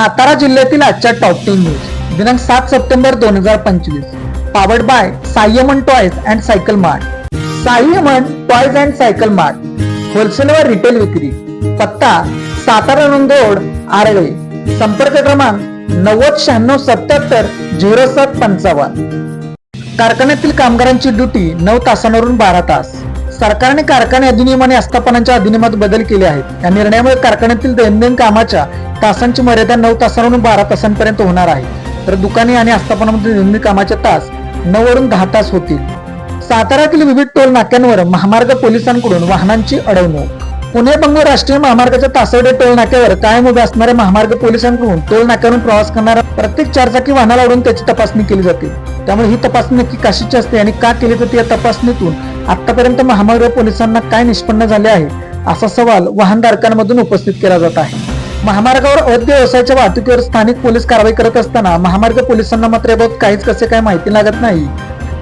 सातारा जिल्ह्यातील आजच्या top ten news दिनांक सात सप्टेंबर दोन हजार पंचवीस. Powered by Simon toys and cycle mart Simon toys and cycle mart wholesale व रिटेल विक्री. पत्ता सातारा नंदोड आरळे संपर्क क्रमांक नव्वद शहाण्णव सत्याहत्तर झिरो सात पंचावन्न. कारखान्यातील कामगारांची ड्युटी नऊ तासांवरून बारा तास. सरकारने कारखाने अधिनियम आणि आस्थापनांच्या अधिनियमात बदल केले आहेत. या निर्णयामुळे कारखान्यातील दैनंदिन कामाच्या तासांची मर्यादा नऊ तासांवरून बारा तासांपर्यंत होणार आहे. तर दुकाने आणि आस्थापनामध्ये दैनंदिन कामाचे तास नऊ वरून दहा तास होतील. साताऱ्यातील विविध टोल नाक्यांवर महामार्ग पोलिसांकडून वाहनांची अडवणूक. पुणे बंगळूर राष्ट्रीय महामार्गाच्या तासवडे टोल नाक्यावर कायम उभे असणाऱ्या महामार्ग पोलिसांकडून टोल नाक्यावरून प्रवास करणाऱ्या प्रत्येक चारचाकी वाहनाला अडवून त्याची तपासणी केली जाते. त्यामुळे ही तपासणी नक्की काशीची असते आणि का केली तर या तपासणीतून आतापर्यंत महामार्ग पोलिसांना काय निष्पन्न झाले आहे असा सवाल वाहनधारकांमधून उपस्थित केला जात आहे. महामार्गावर अवैध व्यवसायाच्या वाहतुकीवर स्थानिक पोलीस कारवाई करत असताना महामार्ग पोलिसांना मात्र याबाबत काहीच कसे काय माहिती लागत नाही.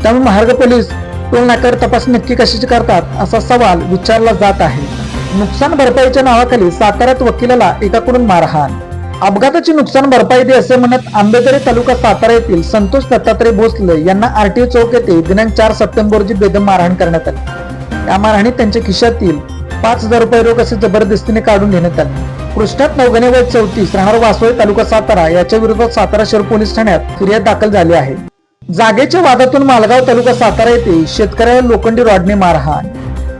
त्यामुळे महामार्ग पोलीस टोल नाक्यावर तपासणी नक्की कशाची करतात असा सवाल विचारला जात आहे. नुकसान भरपाईच्या नावाखाली साताऱ्यात वकिलाला एकाकडून मारहाण अपघाताची नुकसान भरपाई दे असे म्हणत आंबेदरे तालुका सातारा येथील संतोष दत्तात्रय भोसले यांना आरटीओ चौक येथे दिनांक चार सप्टेंबर रोजी बेदम मारहाण करण्यात आली. या मारहाणीत त्यांच्या खिशातील पाच हजार रुपये रोख असे जबरदस्तीने काढून घेण्यात आले. कृष्णात नवगणे वय चौतीस राहणार वासोळी तालुका सातारा याच्या विरोधात सातारा शहर पोलीस ठाण्यात फिर्याद दाखल झाली आहे. जागेच्या वादातून मालगाव तालुका सातारा येथे शेतकऱ्याला लोखंडी रॉडने मारहाण.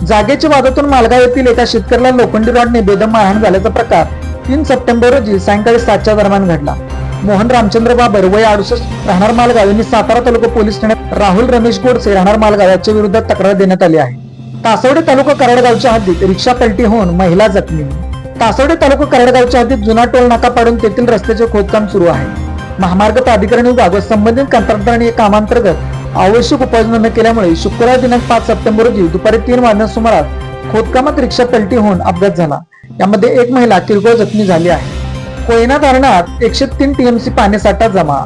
जागेच्या वादातून मालगाव येथील एका शेतकऱ्याला लोखंडी रॉडने बेदम मारहाण झाल्याचा प्रकार तीन सप्टेंबर रोजी सायंकाळी सातच्या दरम्यान घडला. मोहन रामचंद्र बाबर वय अडुसष्ट राहणार मालगाव यांनी सातारा तालुका पोलीस ठाण्यात राहुल रमेश गोडसे राहणार मालगाव याच्या विरोधात तक्रार देण्यात आली आहे. तासवडे तालुका कराडगावच्या हद्दीत रिक्षा पलटी होऊन महिला जखमी. तासवडे तालुका कराडगावच्या हद्दीत जुना टोल नाका पाडून तेथील रस्त्याचे खोदकाम सुरू आहे. महामार्ग प्राधिकरण विभाग व संबंधित कंत्राटदारांनी या कामांतर्गत आवश्यक उपाययोजना न केल्यामुळे शुक्रवार दिनांक पाच सप्टेंबर रोजी दुपारी तीन वाजण्या सुमारास खोदकामात रिक्षा पलटी होऊन अपघात झाला. यामध्ये एक महिला किरकोळ जखमी झाली आहे. कोयना धरणात एकशे तीन टीएमसी पाणीसाठा जमा.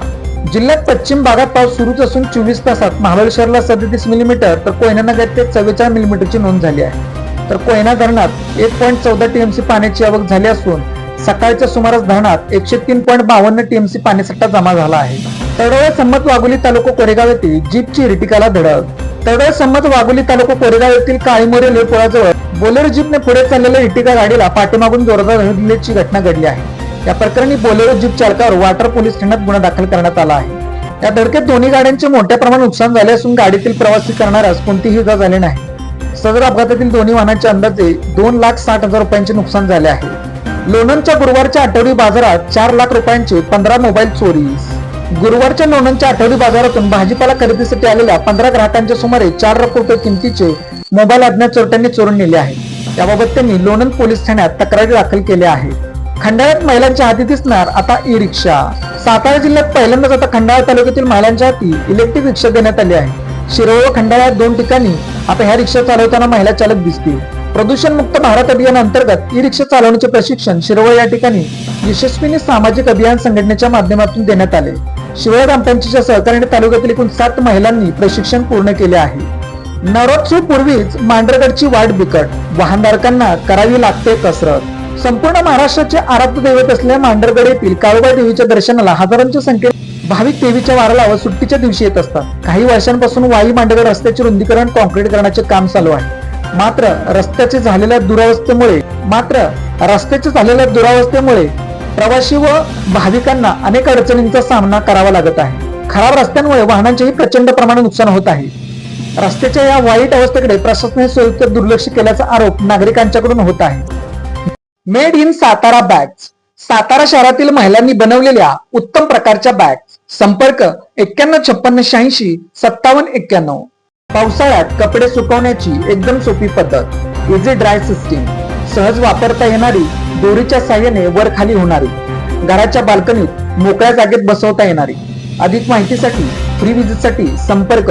जिल्ह्यात पश्चिम भागात पाऊस सुरूच असून चोवीस तासात महाबळेश्वरला सदतीस मिलीमीटर तर कोयना नगर ते चव्वेचाळीस मिलीमीटरची नोंद झाली आहे. तर कोयना धरणात एक पॉईंट चौदा टीएमसी पाण्याची आवक झाली असून सकाळच्या सुमारास धरणात एकशे तीन पॉईंट बावन्न टीएमसी पाणीसाठा जमा झाला आहे. तळोळा संमत वाघोली तालुका कोरेगाव येथील जीपची रिटिकाला धडक. तळोळा संमत वाघोली तालुका कोरेगाव येथील काळीमोरे लेपोळाजवळ बोलेरो जीपने पुढे चाललेल्या इटिका गाडीला पाठीमागून जोरदार धडकल्याची घटना घडली आहे. या प्रकरणी बोलेरो जीप चालकावर वाटर पोलीस ठाण्यात गुन्हा दाखल करण्यात आला आहे. या धडकेत दोन्ही गाड्यांचे मोठ्या प्रमाणात नुकसान झाले असून गाडीतील प्रवासी करणाऱ्यास कोणतीही इजा झाली नाही. सदर अपघातातील दोन्ही वाहनांचे अंदाजे दोन लाख साठ हजार रुपयांचे नुकसान झाले आहे. लोणंदच्या गुरुवारच्या आठवडी बाजारात चार लाख रुपयांचे पंधरा मोबाईल चोरी. गुरुवारच्या लोणंदच्या आठवडी बाजारातून भाजीपाला खरेदीसाठी आलेल्या पंधरा ग्राहकांच्या सुमारे चार लाख रुपये किमतीचे मोबाईल अज्ञात चोरट्यांनी चोरून नेले आहेत. याबाबत त्यांनी लोणंद पोलीस ठाण्यात तक्रारी दाखल केल्या आहेत. खंडाळ्यात महिलांच्या हाती दिसणार आता ई रिक्षा सातारा जिल्ह्यात पहिल्यांदाच आता खंडाळा तालुक्यातील महिलांच्या हाती इलेक्ट्रिक रिक्षा देण्यात आली आहे. शिरोळ व खंडाळ्यात दोन ठिकाणी आता ह्या रिक्षा चालवताना महिला चालक दिसतील. प्रदूषण मुक्त भारत अभियान अंतर्गत ई रिक्षा चालवण्याचे प्रशिक्षण शिरोळ या ठिकाणी यशस्वीने सामाजिक अभियान संघटनेच्या माध्यमातून देण्यात आले. शिरोळ ग्रामपंचायतीच्या सहकार्याने तालुक्यातील एकूण सात महिलांनी प्रशिक्षण पूर्ण केले आहे. नवरोत्सव पूर्वीच मांढरगडची वाट बिकट. वाहनधारकांना करावी लागते कसरत. संपूर्ण महाराष्ट्राचे आराध्य दैवत असलेल्या मांढरगड येथील काळूबाई देवीच्या दर्शनाला हजारांच्या संख्येने भाविक देवीच्या वाराला व सुट्टीच्या दिवशी येत असतात. काही वर्षांपासून वाई मांढरगड रस्त्याचे रुंदीकरण कॉन्क्रीट करण्याचे काम चालू आहे. मात्र रस्त्याचे झालेल्या दुरावस्थेमुळे मात्र रस्त्याचे झालेल्या दुरावस्थेमुळे प्रवासी व भाविकांना अनेक अडचणींचा सामना करावा लागत आहे. खराब रस्त्यांमुळे वाहनांचेही प्रचंड प्रमाणात नुकसान होत आहे. रस्त्याच्या या वाईट अवस्थेकडे प्रशासनाने सोयीस्कर दुर्लक्ष केल्याचा आरोप नागरिकांच्याकडून होत आहे. Made in Satara bags Satara शहरातील महिलांनी बनवलेल्या उत्तम प्रकारच्या बॅग संपर्क एक्क्याण्णव छप्पन्न शहाऐंशी सत्तावन्न एक्क्याण्णव. पावसाळ्यात कपडे सुकवण्याची एकदम सोपी पद्धत. इझी ड्राय सिस्टीम सहज वापरता येणारी दोरीच्या साह्याने वर खाली होणारी. घराच्या बाल्कनीत मोकळ्या जागेत बसवता येणारी. अधिक माहितीसाठी फ्री विजिटसाठी संपर्क